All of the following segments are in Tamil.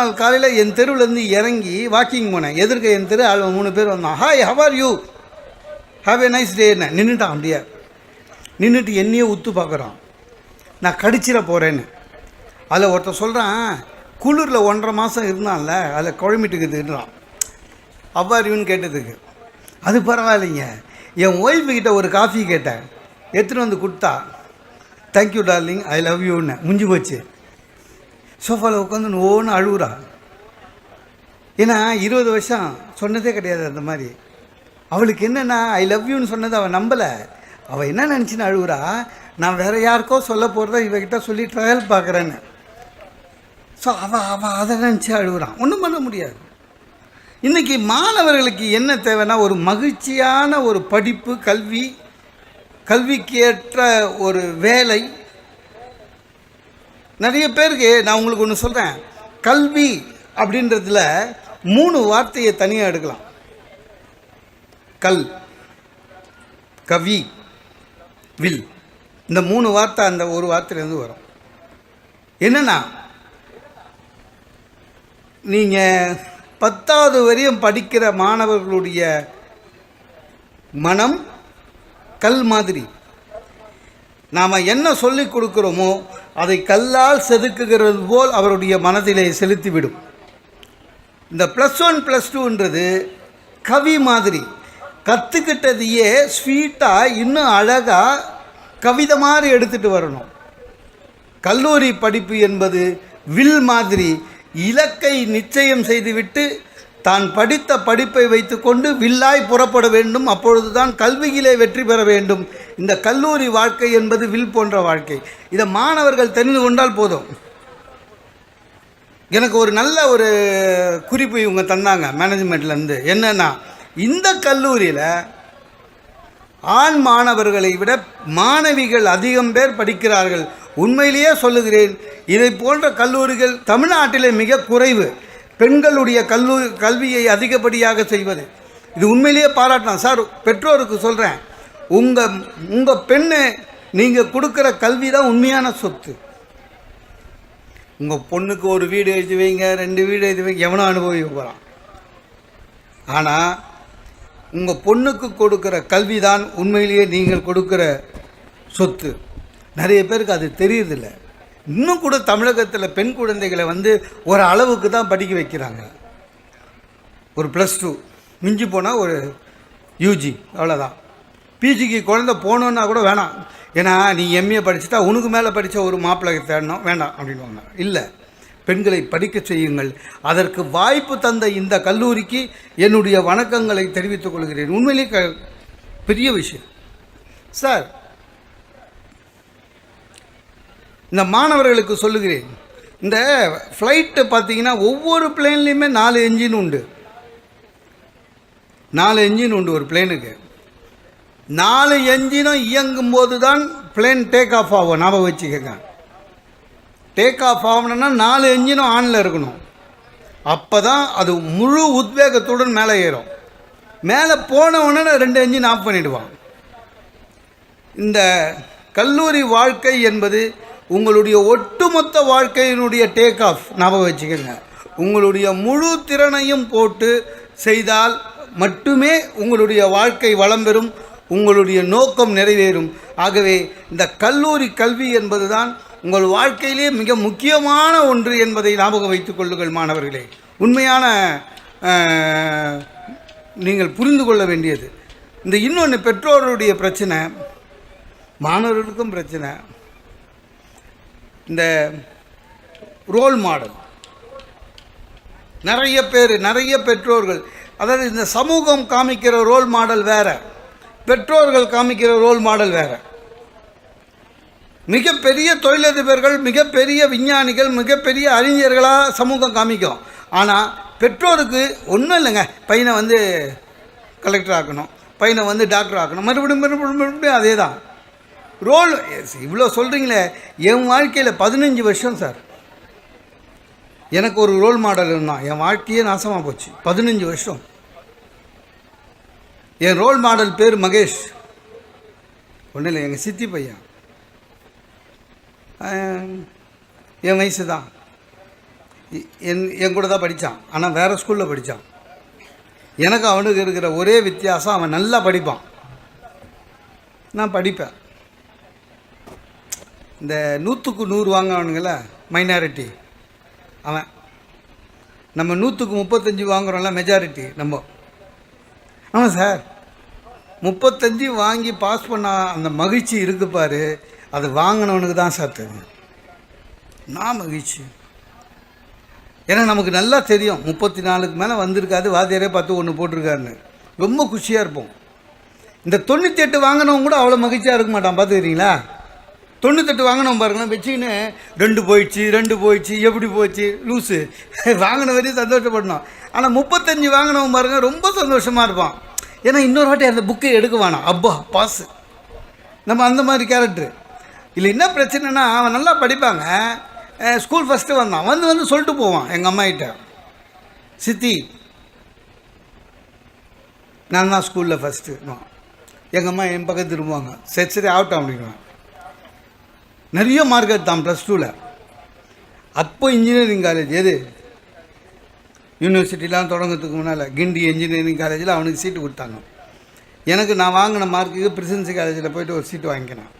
நாள் காலையில் என் தெருவுலேருந்து இறங்கி வாக்கிங் போனேன். எதிர்க்க என் தெரு ஆள் மூணு பேர் வந்தான் hi how you have a nice day நின்றுட்டான் அப்படியே. நின்றுட்டு என்னையே உத்து பார்க்குறான். நான் கடிச்சிட போகிறேன்னு அதில் ஒருத்தன் சொல்கிறான் குளிரில் ஒன்றரை மாதம் இருந்தான்ல அதில் குழம்பிட்டுக்குதுன்றான் அவ்வாரியுன்னு கேட்டதுக்கு. அது பரவாயில்லைங்க. என் ஒய்ஃபு கிட்ட ஒரு காஃபி கேட்டேன். எடுத்துகிட்டு வந்து கொடுத்தா தேங்க்யூ டார்லிங் ஐ லவ் யூன்னு முடிஞ்சு போச்சு. சோஃபாவில் உட்காந்து நோன்னு அழுகுறா. ஏன்னா இருபது வருஷம் சொன்னதே கிடையாது அந்த மாதிரி. அவளுக்கு என்னென்னா ஐ லவ் யூன்னு சொன்னது அவள் நம்பலை. அவள் என்ன நினச்சின்னு அழுகுறா. நான் வேறு யாருக்கோ சொல்ல போகிறத இவகிட்ட சொல்லி ட்ரையல் பார்க்குறேன்னு. ஸோ அவள் அவள் அதை நினச்சி அழுகுறான் ஒன்றும் பண்ண முடியாது. இன்றைக்கி மாணவர்களுக்கு என்ன தேவைன்னா ஒரு மகிழ்ச்சியான ஒரு படிப்பு கல்வி கல்விக்கு ஏற்ற ஒரு வேலை நிறைய பேருக்கு நான் உங்களுக்கு ஒன்று சொல்கிறேன் கல்வி அப்படின்றதுல மூணு வார்த்தையை தனியாக எடுக்கலாம். கல் கவி வில். இந்த மூணு வார்த்தை அந்த ஒரு வார்த்தையிலேருந்து வரும். என்னென்னா நீங்கள் பத்தாவது வரையும் படிக்கிற மாணவர்களுடைய மனம் கல் மாதிரி. நாம் என்ன சொல்லிக் கொடுக்குறோமோ அதை கல்லால் செதுக்குகிறது போல் அவருடைய மனதிலே செலுத்திவிடும். இந்த ப்ளஸ் ஒன் ப்ளஸ் டூன்றது கவி மாதிரி. கற்றுக்கிட்டதையே ஸ்வீட்டாக இன்னும் அழகாக கவிதை மாதிரி எடுத்துகிட்டு வரணும். கல்லூரி படிப்பு என்பது வில் மாதிரி இலக்கை நிச்சயம் செய்துவிட்டு தான் படித்த படிப்பை வைத்துக்கொண்டு வில்லாய் புறப்பட வேண்டும். அப்பொழுதுதான் கல்வியிலே வெற்றி பெற வேண்டும். இந்த கல்லூரி வாழ்க்கை என்பது வில் போன்ற வாழ்க்கை. இதை மாணவர்கள் தெரிந்து கொண்டால் போதும். எனக்கு ஒரு நல்ல ஒரு குறிப்பு இவங்க தந்தாங்க மேனேஜ்மெண்ட்லேருந்து என்னென்னா இந்த கல்லூரியில் ஆண் மாணவர்களை விட மாணவிகள் அதிகம் பேர் படிக்கிறார்கள். உண்மையிலேயே சொல்லுகிறேன் இதை போன்ற கல்லூரிகள் தமிழ்நாட்டிலே மிக குறைவு. பெண்களுடைய கல்லூரி கல்வியை அதிகப்படியாக செய்வது. இது உண்மையிலேயே பாராட்டலாம். சார் பெற்றோருக்கு சொல்கிறேன் உங்கள் உங்கள் பெண்ணு நீங்கள் கொடுக்குற கல்வி தான் உண்மையான சொத்து. உங்கள் பொண்ணுக்கு ஒரு வீடு எழுதி வைங்க ரெண்டு வீடு எழுதி வைங்க எவனோ அனுபவிக்க போகிறான் ஆனால் உங்கள் பொண்ணுக்கு கொடுக்குற கல்வி தான் உண்மையிலேயே நீங்கள் கொடுக்குற சொத்து. நிறைய பேருக்கு அது தெரியுதில்லை. இன்னும் கூட தமிழகத்தில் பெண் குழந்தைகளை வந்து ஒரு அளவுக்கு தான் படிக்க வைக்கிறாங்க. ஒரு ப்ளஸ் டூ மிஞ்சி போனால் ஒரு யூஜி அவ்வளோதான் பிஜிக்கு குழந்த போகணுன்னா கூட வேணாம். ஏன்னா நீ எம்ஏ படிச்சுட்டா உனக்கு மேலே படித்த ஒரு மாப்பிள்ளை தேடணும். வேண்டாம் அப்படின்வாங்க இல்லை. பெண்களை படிக்க செய்யுங்கள். அதற்கு வாய்ப்பு தந்த இந்த கல்லூரிக்கு என்னுடைய வணக்கங்களை தெரிவித்துக் கொள்கிறேன். உண்மையிலேயே க பெரிய விஷயம். சார் இந்த மாணவர்களுக்கு சொல்லுகிறேன். இந்த ஃப்ளைட்டு பார்த்தீங்கன்னா ஒவ்வொரு பிளேன்லேயுமே நாலு என்ஜின் உண்டு. நாலு என்ஜின் உண்டு ஒரு பிளேனுக்கு நாலு என்ஜினும் இயங்கும் போது தான் பிளேன் டேக் ஆஃப் ஆகும். ஞாபகம் வச்சுக்கோங்க. டேக் ஆஃப் ஆகணும்னா நாலு என்ஜினும் ஆனில் இருக்கணும். அப்போ தான் அது முழு உத்வேகத்துடன் மேலே ஏறும். மேலே போன உடனே ரெண்டு என்ஜின் ஆஃப் பண்ணிவிடுவான் இந்த கல்லூரி வாழ்க்கை என்பது உங்களுடைய ஒட்டுமொத்த வாழ்க்கையினுடைய டேக் ஆஃப் ஞாபகம் வச்சுக்கோங்க. உங்களுடைய முழு திறனையும் போட்டு செய்தால் மட்டுமே உங்களுடைய வாழ்க்கை வளம் பெறும் உங்களுடைய நோக்கம் நிறைவேறும். ஆகவே இந்த கல்லூரி கல்வி என்பதுதான் உங்கள் வாழ்க்கையிலே மிக முக்கியமான ஒன்று என்பதை ஞாபகம் வைத்துக் கொள்ளுங்கள் மாணவர்களே. உண்மையான நீங்கள் புரிந்து கொள்ள வேண்டியது. இந்த இன்னொன்று பெற்றோருடைய பிரச்சனை மாணவர்களுக்கும் பிரச்சனை. இந்த ரோல் மாடல் நிறைய பேர் நிறைய பெற்றோர்கள். அதாவது இந்த சமூகம் காமிக்கிற ரோல் மாடல் வேற. பெற்றோர்கள் காமிக்கிற ரோல் மாடல் வேற. மிகப்பெரிய தொழிலதிபர்கள் மிகப்பெரிய விஞ்ஞானிகள் மிகப்பெரிய அறிஞர்களாக சமூகம் காமிக்கும். ஆனால் பெற்றோருக்கு ஒன்றும் இல்லைங்க. பையனை வந்து கலெக்டர் ஆக்கணும். பையனை வந்து டாக்டர் ஆக்கணும். மறுபடியும் மறுபடியும் மறுபடியும் அதே தான் ரோல் இவ்வளோ சொல்கிறீங்களே என் வாழ்க்கையில் பதினஞ்சு வருஷம் சார். எனக்கு ஒரு ரோல் மாடல் இருந்தான் என் வாழ்க்கையே நாசமாக போச்சு பதினஞ்சு வருஷம். என் ரோல் மாடல் பேர் மகேஷ். ஒன்றும் இல்லை எங்கள் சித்தி பையன். என் வயசு தான். என் என் கூட தான் படித்தான் ஆனால் வேறு ஸ்கூலில் படித்தான் எனக்கு அவனுக்கு இருக்கிற ஒரே வித்தியாசம் அவன் நல்லா படிப்பான். நான் படிப்பேன். இந்த நூற்றுக்கு நூறு வாங்குவானுங்கள மைனாரிட்டி அவன். நம்ம நூற்றுக்கு முப்பத்தஞ்சு வாங்குறோம்ல மெஜாரிட்டி நம்ம. ஆமாம் சார். முப்பத்தஞ்சு வாங்கி பாஸ் பண்ண அந்த மகிழ்ச்சி இருக்கு பாரு. அது வாங்கினவனுக்கு தான் சார் தெரியும். நான் மகிழ்ச்சி? ஏன்னா நமக்கு நல்லா தெரியும். முப்பத்தி நாலுக்கு மேலே வந்திருக்காது. வாத்தியாரே பார்த்து ஒன்று போட்டிருக்காருன்னு. ரொம்ப குஷியாக இருப்போம். இந்த தொண்ணூற்றி எட்டு வாங்கினவங்க கூட அவ்வளோ மகிழ்ச்சியாக இருக்க மாட்டான். பார்த்துக்கிறீங்களா? தொண்ணூத்தெட்டு வாங்கினவன் பாருங்களேன் வச்சுக்கின்னு ரெண்டு போயிடுச்சு ரெண்டு போயிடுச்சு எப்படி போச்சு? லூஸு வாங்கின வரையும் சந்தோஷப்படணும். ஆனால் முப்பத்தஞ்சு வாங்கினவன் பாருங்க ரொம்ப சந்தோஷமாக இருப்பான். ஏன்னா இன்னொரு வாட்டி அந்த புக்கை எடுக்க வேணாம் அப்பா பாஸ் நம்ம அந்த மாதிரி கேரக்டரு இல்லை என்ன பிரச்சனைனா அவன் நல்லா படிப்பாங்க. ஸ்கூல் ஃபஸ்ட்டு வந்தான். வந்து வந்து சொல்லிட்டு போவான் எங்கள் அம்மாகிட்ட. சித்தி நான் தான் ஸ்கூலில் ஃபஸ்ட்டு எங்கள் அம்மா என் பக்கம் திரும்புவாங்க. சரி சரி ஆகட்டும் அப்படின்வாங்க நிறைய மார்க் எடுத்தான் ப்ளஸ் டூவில் அப்போ இன்ஜினியரிங் காலேஜ் எது? யூனிவர்சிட்டிலாம் தொடங்கிறதுக்கு முன்னால் கிண்டி இன்ஜினியரிங் காலேஜில் அவனுக்கு சீட்டு கொடுத்தாங்க. எனக்கு நான் வாங்கின மார்க்குக்கு பிரசிடென்சி காலேஜில் போயிட்டு ஒரு சீட்டு வாங்கிக்கினேன்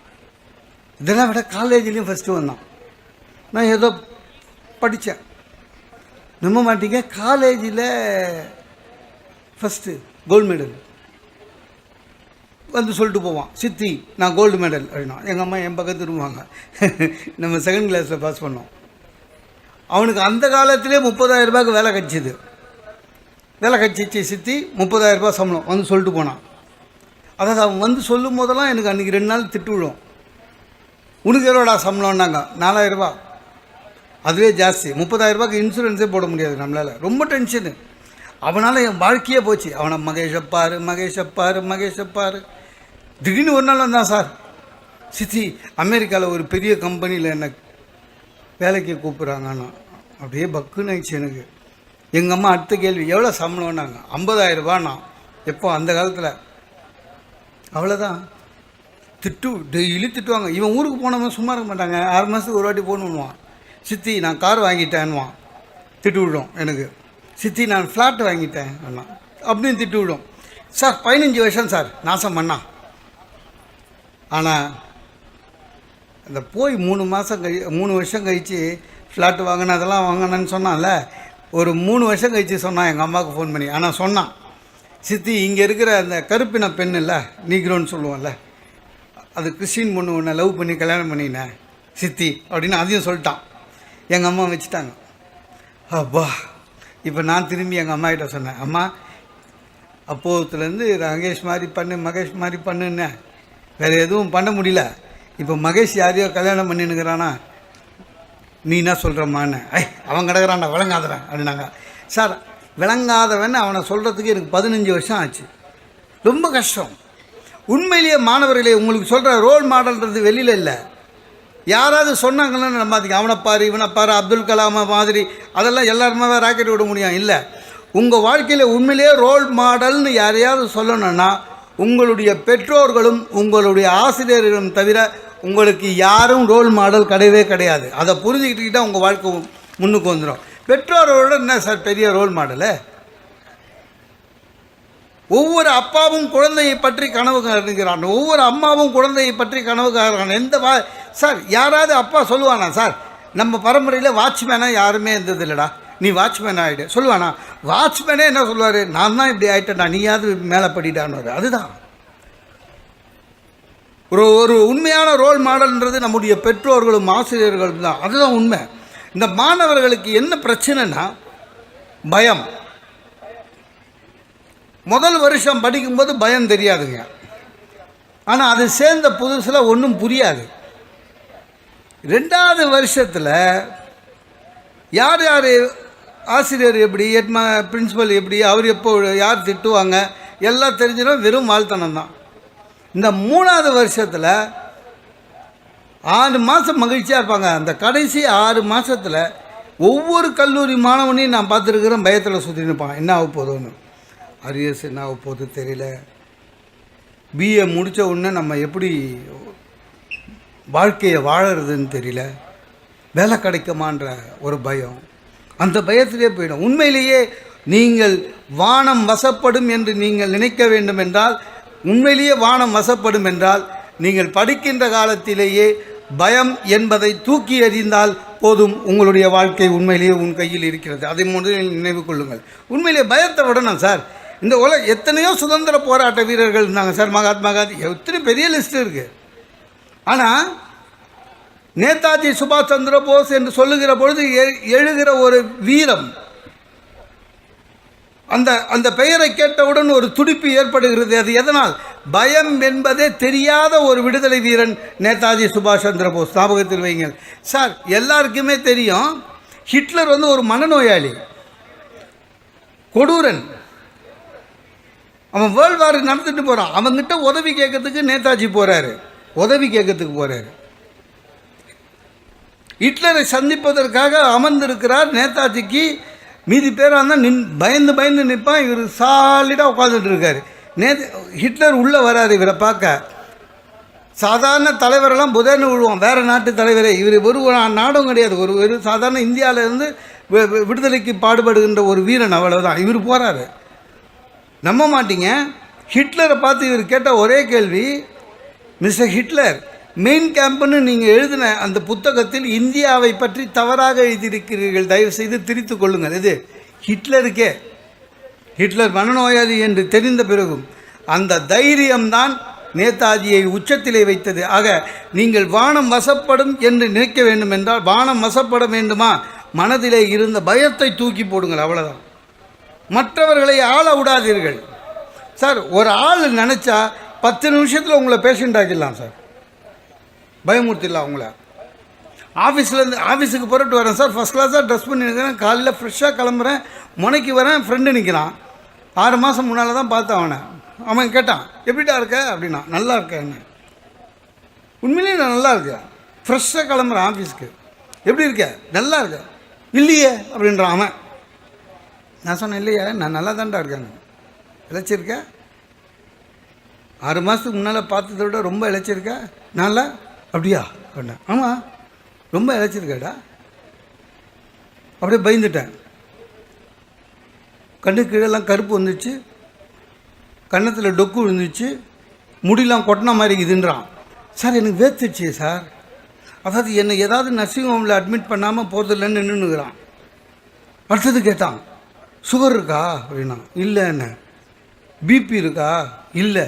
இதெல்லாம் விட காலேஜ்லேயும் ஃபஸ்ட்டு வந்தான் நான் ஏதோ படித்தேன் நம்ப மாட்டீங்க காலேஜில் ஃபஸ்ட்டு கோல்டு மெடல் வந்து சொல்லிட்டு போவான் சித்தி நான் கோல்டு மெடல் அப்படின்னா எங்கள் அம்மா என் பக்கம் திரும்புவாங்க. நம்ம செகண்ட் கிளாஸில் பாஸ் பண்ணோம். அவனுக்கு அந்த காலத்திலே முப்பதாயிரம் ரூபாய்க்கு வேலை கிடச்சிது வேலை கிடச்சிச்சு சித்தி முப்பதாயிரம் ரூபாய் சம்பளம். வந்து சொல்லிட்டு போனான். அதாவது அவன் வந்து சொல்லும் போதெல்லாம் எனக்கு அன்றைக்கி ரெண்டு நாள் திட்டு விழும். உனக்கு எவ்வளோடா சம்பளம்னாங்க? நாலாயிரம் ரூபாய் அதுவே ஜாஸ்தி. முப்பதாயிரம் ரூபாய்க்கு இன்சூரன்ஸே போட முடியாது நம்மளால். ரொம்ப டென்ஷனு அவனால் என் வாழ்க்கையே போச்சு. அவனை மகேஷ் அப்பாரு மகேஷ் அப்பாரு மகேஷ் அப்பாரு திடீர்னு ஒரு நாள் வந்தான் சார். சித்தி அமெரிக்காவில் ஒரு பெரிய கம்பெனியில் என்னை வேலைக்கு கூப்பிட்றாங்கண்ணா அப்படியே பக்குன்னு ஆயிடுச்சு எனக்கு. எங்கள் அம்மா அடுத்த கேள்வி எவ்வளோ சம்பளம்னாங்க ஐம்பதாயிரம் ரூபாண்ணா எப்போ? அந்த காலத்தில். அவ்வளோதான் திட்டு டெய்லி திட்டுவாங்க. இவன் ஊருக்கு போனவன் சும்மா இருக்க மாட்டாங்க. ஆறு மாதத்துக்கு ஒரு வாட்டி ஃபோன் பண்ணுவான். சித்தி நான் கார் வாங்கிட்டேன்னுவான். திட்டு விடும் எனக்கு. சித்தி நான் ஃப்ளாட் வாங்கிட்டேன். அண்ணா அப்படின்னு திட்டு விடும். சார் பதினஞ்சு வருஷம் சார். நாசம் பண்ணா ஆனால் அந்த போய் மூணு மாதம் கழி மூணு வருஷம் கழித்து ஃப்ளாட் வாங்கினேன் அதெல்லாம் வாங்கினேன்னு சொன்னான்ல ஒரு மூணு வருஷம் கழித்து சொன்னான் எங்கள் அம்மாவுக்கு ஃபோன் பண்ணி. ஆனால் சொன்னான் சித்தி இங்கே இருக்கிற அந்த கருப்பின பெண் இல்லை நீக்ரோன்னு சொல்லுவோம்ல அது கிறிஸ்டின் பொண்ணு ஒன்று லவ் பண்ணி கல்யாணம் பண்ணினேன் சித்தி அப்படின்னு அதையும் சொல்லிட்டான். எங்கள் அம்மா வச்சுட்டாங்க. அப்பா இப்போ நான் திரும்பி எங்கள் அம்மா கிட்ட சொன்னேன் அம்மா அப்போதுலேருந்து ரங்கேஷ் மாதிரி பண்ணு மகேஷ் மாதிரி பண்ணுன்னேன் வேறு எதுவும் பண்ண முடியல. இப்போ மகேஷ் யாரையோ கல்யாணம் பண்ணினுக்கிறானா நீ என்ன சொல்கிறம்மான்னு ஐ அவன் கிடக்குறான்டா விளங்காதவன் அப்படின்னாங்க. சார் விளங்காதவன் அவனை சொல்கிறதுக்கு எனக்கு பதினஞ்சு வருஷம் ஆச்சு. ரொம்ப கஷ்டம். உண்மையிலேயே மாணவர்களே உங்களுக்கு சொல்கிற ரோல் மாடல்ன்றது வெளியில் இல்லை. யாராவது சொன்னாங்கன்னு நம்பாதீங்க. அவனை பாரு இவனை பாரு அப்துல் கலாமை மாதிரி. அதெல்லாம் எல்லாருமே ராக்கெட் விட முடியும். இல்லை. உங்கள் வாழ்க்கையில் உண்மையிலேயே ரோல் மாடல்னு யாரையாவது சொல்லணும்னா உங்களுடைய பெற்றோர்களும் உங்களுடைய ஆசிரியர்களும் தவிர உங்களுக்கு யாரும் ரோல் மாடல் கிடையவே கிடையாது. அதை புரிஞ்சுக்கிட்டுக்கிட்டால் உங்கள் வாழ்க்கை முன்னுக்கு வந்துடும் பெற்றோரோட என்ன சார் பெரிய ரோல் மாடலு ஒவ்வொரு அப்பாவும் குழந்தையை பற்றி கனவு காணுகிறான். ஒவ்வொரு அம்மாவும் குழந்தையை பற்றி கனவு காணுகிறான். எந்த வா சார் யாராவது அப்பா சொல்லுவானா சார்? நம்ம பரம்பரையில் வாட்ச்மேனாக யாருமே இருந்தது இல்லைடா நீ வாட்ச்மேன் ஆகிடு சொல்லுவானா வாட்ச்மேனே என்ன சொல்லுவார்? நான் தான் இப்படி ஆகிட்டேன்டா நீயாவது மேலே படிடான்னு. அதுதான். ஒரு ஒரு உண்மையான ரோல் மாடல்ன்றது நம்முடைய பெற்றோர்களும் ஆசிரியர்களும் தான். அதுதான் உண்மை. இந்த மாணவர்களுக்கு என்ன பிரச்சனைனா பயம். முதல் வருஷம் படிக்கும்போது பயம் தெரியாதுங்க. ஆனால் அது சேர்ந்த புதுசில் ஒன்றும் புரியாது. ரெண்டாவது வருஷத்தில் யார் யார் ஆசிரியர் எப்படி ஹெட்மா பிரின்சிபல் எப்படி அவர் எப்போ யார் திட்டுவாங்க எல்லாம் தெரிஞ்சிடும் வெறும் வாழ்த்தனம் தான். இந்த மூணாவது வருஷத்தில் ஆறு மாதம் மகிழ்ச்சியாக இருப்பாங்க. அந்த கடைசி ஆறு மாதத்தில் ஒவ்வொரு கல்லூரி மாணவனையும் நான் பார்த்துருக்குறேன் பயத்தில் சுற்றி என்ன ஆக போதும்னு அரியர்ஸ் என்ன ஆக போகுது தெரியல. பிஏ முடித்த உடனே நம்ம எப்படி வாழ்க்கையை வாழறதுன்னு தெரியல. வேலை கிடைக்குமான்ற ஒரு பயம். அந்த பயத்திலே போயிடும். உண்மையிலேயே நீங்கள் வானம் வசப்படும் என்று நீங்கள் நினைக்க வேண்டும் என்றால் உண்மையிலேயே வானம் வசப்படும் என்றால் நீங்கள் படிக்கின்ற காலத்திலேயே பயம் என்பதை தூக்கி எறிந்தால் போதும் உங்களுடைய வாழ்க்கை உண்மையிலேயே உன் கையில் இருக்கிறது. அதை முதலில் நினைவு கொள்ளுங்கள். உண்மையிலேயே பயத்தை விடணும் சார். இந்த உலக எத்தனையோ சுதந்திர போராட்ட வீரர்கள் இருந்தாங்க சார். மகாத்மா காந்தி. எத்தனை பெரிய லிஸ்ட் இருக்குது ஆனால் நேதாஜி சுபாஷ் சந்திர போஸ் என்று சொல்லுகிற பொழுது எ- எழுகிற ஒரு வீரம். அந்த அந்த பெயரை கேட்டவுடன் ஒரு துடிப்பு ஏற்படுகிறது. அது எதனால்? பயம் என்பதே தெரியாத ஒரு விடுதலை வீரன் நேதாஜி சுபாஷ் சந்திர போஸ். ஞாபகத்தில் வைங்க சார் எல்லாருக்குமே தெரியும் ஹிட்லர் வந்து ஒரு மனநோயாளி. கொடூரன். அவன் வேர்ல்டு வார் நடந்துட்டு போகிறான் அவன்கிட்ட உதவி கேட்கறதுக்கு நேதாஜி போகிறாரு உதவி கேட்கறதுக்கு போகிறாரு ஹிட்லரை சந்திப்பதற்காக அமர்ந்திருக்கிறார் நேதாஜிக்கு. மீதி பேராக இருந்தால் நின் பயந்து பயந்து நிற்பான் இவர் சாலிடாக உட்காந்துட்டு இருக்கார் நே ஹிட்லர் உள்ளே வராது இவரை பார்க்க. சாதாரண தலைவரெல்லாம் புதன்னு விழுவோம் வேறு நாட்டு தலைவரே. இவர் ஒரு நாடும் கிடையாது. ஒரு ஒரு சாதாரண இந்தியாவிலேருந்து விடுதலைக்கு பாடுபடுகின்ற ஒரு வீரன் அவ்வளவுதான். இவர் போகிறாரு நம்ப மாட்டீங்க. ஹிட்லரை பார்த்து இவர் கேட்ட ஒரே கேள்வி மிஸ்டர் ஹிட்லர் மெயின் கேம்ப்னு நீங்கள் எழுதின அந்த புத்தகத்தில் இந்தியாவை பற்றி தவறாக எழுதியிருக்கிறீர்கள். தயவு செய்து திரித்து கொள்ளுங்கள். இது ஹிட்லருக்கே. ஹிட்லர் மனநோயாளி என்று தெரிந்த பிறகும் அந்த தைரியம்தான் நேதாஜியை உச்சத்திலே வைத்தது. ஆக நீங்கள் வானம் வசப்படும் என்று நினைக்க வேண்டும் என்றால் வானம் வசப்பட வேண்டுமா? மனதிலே இருந்த பயத்தை தூக்கி போடுங்கள். அவ்வளோதான் மற்றவர்களை ஆள விடாதீர்கள். சார் ஒரு ஆள் நினச்சா பத்து நிமிஷத்தில் உங்களை பேஷண்ட் ஆக்கிடலாம் சார். பயமுறுத்திடலாம் அவங்கள. ஆஃபீஸ்லேருந்து ஆஃபீஸுக்கு புறட்டு வரேன் சார். ஃபஸ்ட் கிளாஸாக ட்ரெஸ் பண்ணி நிற்கிறேன் காலையில் ஃப்ரெஷ்ஷாக கிளம்புறேன். முனைக்கு வரேன். ஃப்ரெண்டு நிற்கிறான் ஆறு மாதம் முன்னால் தான் பார்த்தேன் அவனை. அவன் கேட்டான் எப்படிடா இருக்க? அப்படின்னா நல்லா இருக்கேன். உண்மையிலேயே நான் நல்லா இருக்கேன். ஃப்ரெஷ்ஷாக கிளம்புறேன் ஆஃபீஸ்க்கு எப்படி இருக்க? நல்லா இருக்க இல்லையே அப்படின்றான் அவன். நான் சொன்னேன் இல்லையா நான் நல்லா தான்டா இருக்கேன். இழைச்சிருக்கேன் ஆறு மாதத்துக்கு முன்னால் பார்த்ததை விட ரொம்ப இழைச்சிருக்க? நல்லா. அப்படியா? அப்படின்னேன் ஆமாம் ரொம்ப இழைச்சிருக்கேடா அப்படியே பயந்துட்டேன். கண்ணு கீழெல்லாம் கருப்பு வந்துச்சு. கன்னத்தில் டொக்கு விழுந்துச்சு. முடியெல்லாம் கொட்டின மாதிரி இருக்குதுன்றான். சார் எனக்கு வேர்த்துச்சு சார். அதாவது என்னை ஏதாவது நர்சிங் ஹோமில் அட்மிட் பண்ணாமல் போகிறதில்லன்னு நின்றுனுக்குறான் அடுத்தது கேட்டான் சுகர் இருக்கா? அப்படின்னா இல்லை என்ன பிபி இருக்கா? இல்லை.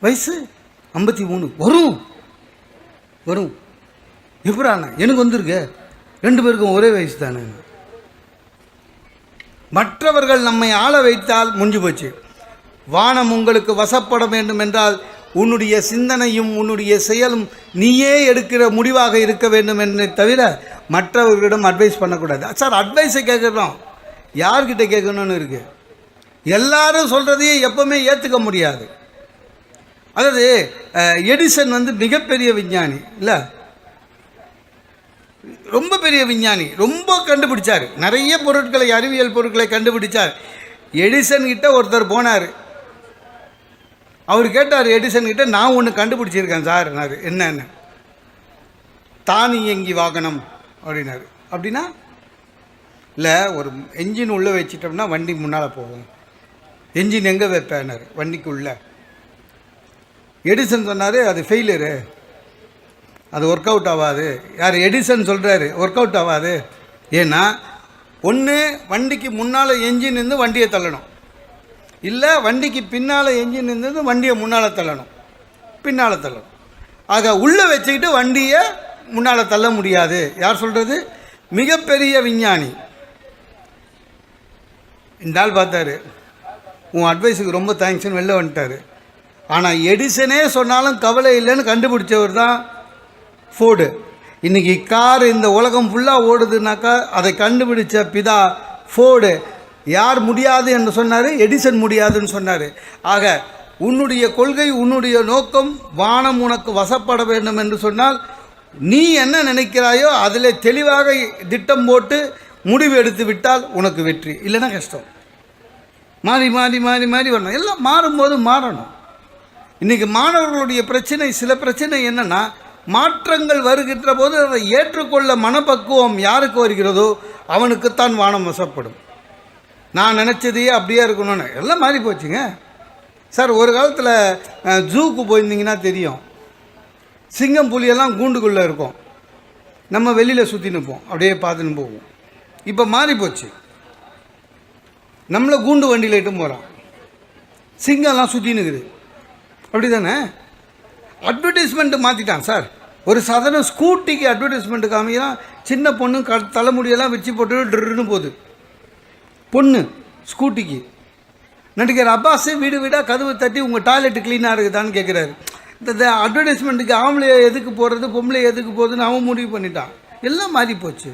வயசு? ஐம்பத்தி மூணு. வரும். வரும். எப்படாண்ணா எனக்கு வந்திருக்கு. ரெண்டு பேருக்கும் ஒரே வயசு தானே. மற்றவர்கள் நம்மை ஆள வைத்தால் முடிஞ்சு போச்சு. வானம் உங்களுக்கு வசப்பட வேண்டும் என்றால் உன்னுடைய சிந்தனையும் உன்னுடைய செயலும் நீயே எடுக்கிற முடிவாக இருக்க வேண்டும் என்று தவிர மற்றவர்களிடம் அட்வைஸ் பண்ணக்கூடாது. சார் அட்வைஸை கேட்குறோம். யார்கிட்ட கேட்கணும்னு இருக்குது எல்லாரும் சொல்கிறதையே எப்பவுமே ஏற்றுக்க முடியாது. அதாவது எடிசன் வந்து மிகப்பெரிய விஞ்ஞானி இல்லை? ரொம்ப பெரிய விஞ்ஞானி. ரொம்ப கண்டுபிடிச்சார். நிறைய பொருட்களை அறிவியல் பொருட்களை கண்டுபிடிச்சார். எடிசன் கிட்ட ஒருத்தர் போனார். அவர் கேட்டார் எடிசன் கிட்ட நான் ஒன்று கண்டுபிடிச்சிருக்கேன் சார் என்னன்னு தானியங்கி வாகனம் அப்படின்னாரு. அப்படின்னா இல்லை ஒரு என்ஜின் உள்ளே வச்சிட்டோம்னா வண்டி முன்னால் போகும். என்ஜின் எங்கே வைப்பேனார் வண்டிக்கு உள்ளே எடிசன் சொன்னார் அது ஃபெயிலியரு அது ஒர்க் அவுட் ஆகாது யார்? எடிசன் சொல்கிறாரு ஒர்க் அவுட் ஆகாது ஏன்னா ஒன்று வண்டிக்கு முன்னால் என்ஜின் இருந்து வண்டியை தள்ளணும். இல்லை வண்டிக்கு பின்னால் என்ஜின் இருந்தது வண்டியை முன்னால் தள்ளணும். பின்னால் தள்ளணும். ஆக உள்ளே வச்சுக்கிட்டு வண்டியை முன்னால் தள்ள முடியாது. யார் சொல்கிறது மிகப்பெரிய விஞ்ஞானி. இந்த ஆள் பார்த்தாரு. உன் அட்வைஸுக்கு ரொம்ப தேங்க்ஸ்னு வெளில வந்துட்டார். ஆனால் எடிசனே சொன்னாலும் கவலை இல்லைன்னு கண்டுபிடிச்சவர் தான் ஃபோர்டு. இன்றைக்கி கார் இந்த உலகம் ஃபுல்லாக ஓடுதுனாக்கா அதை கண்டுபிடிச்ச பிதா ஃபோர்டு. யார் முடியாது என்று சொன்னார் எடிசன் முடியாதுன்னு சொன்னார். ஆக உன்னுடைய கொள்கை உன்னுடைய நோக்கம் வானம் உனக்கு வசப்பட வேண்டும் என்று சொன்னால் நீ என்ன நினைக்கிறாயோ அதில் தெளிவாக திட்டம் போட்டு முடிவு எடுத்து விட்டால் உனக்கு வெற்றி. இல்லைன்னா கஷ்டம். மாறி மாறி மாறி மாறி வரணும். எல்லாம் மாறும்போது மாறணும். இன்றைக்கி மாணவர்களுடைய பிரச்சனை சில பிரச்சனை என்னென்னா மாற்றங்கள் வருகின்ற போது அதை ஏற்றுக்கொள்ள மனப்பக்குவம் யாருக்கு வருகிறதோ அவனுக்குத்தான் வானம் வசப்படும். நான் நினச்சதையே அப்படியே இருக்கணும்னு. எல்லாம் மாறி போச்சுங்க. சார் ஒரு காலத்தில் ஜூக்கு போயிருந்தீங்கன்னா தெரியும். சிங்கம் புலியெல்லாம் கூண்டுக்குள்ளே இருக்கும். நம்ம வெளியில் சுற்றி நிற்போம் அப்படியே பார்த்துன்னு போவோம். இப்போ மாறி போச்சு. நம்மளை கூண்டு வண்டியில் இட்டும் போகிறான் சிங்கம்லாம் சுற்றி நிற்குது அப்படி தானே அட்வர்டைஸ்மெண்ட்டு மாற்றிட்டான் சார் ஒரு சாதாரண ஸ்கூட்டிக்கு அட்வர்டைஸ்மெண்ட்டு காமிக்கிறான் சின்ன பொண்ணு க தலைமுடியெல்லாம் வச்சு போட்டு ட்ருன்னு போகுது. பொண்ணு ஸ்கூட்டிக்கு நடிகர் அப்பாஸே வீடு வீடாக கதவு தட்டி உங்கள் டாய்லெட் க்ளீனாக இருக்குதான்னு கேட்குறாரு இந்த அட்வர்டைஸ்மெண்ட்டுக்கு ஆம்பளை எதுக்கு போகிறது பொம்பளை எதுக்கு போகுதுன்னு அவன் முடிவு பண்ணிட்டான். எல்லாம் மாறி போச்சு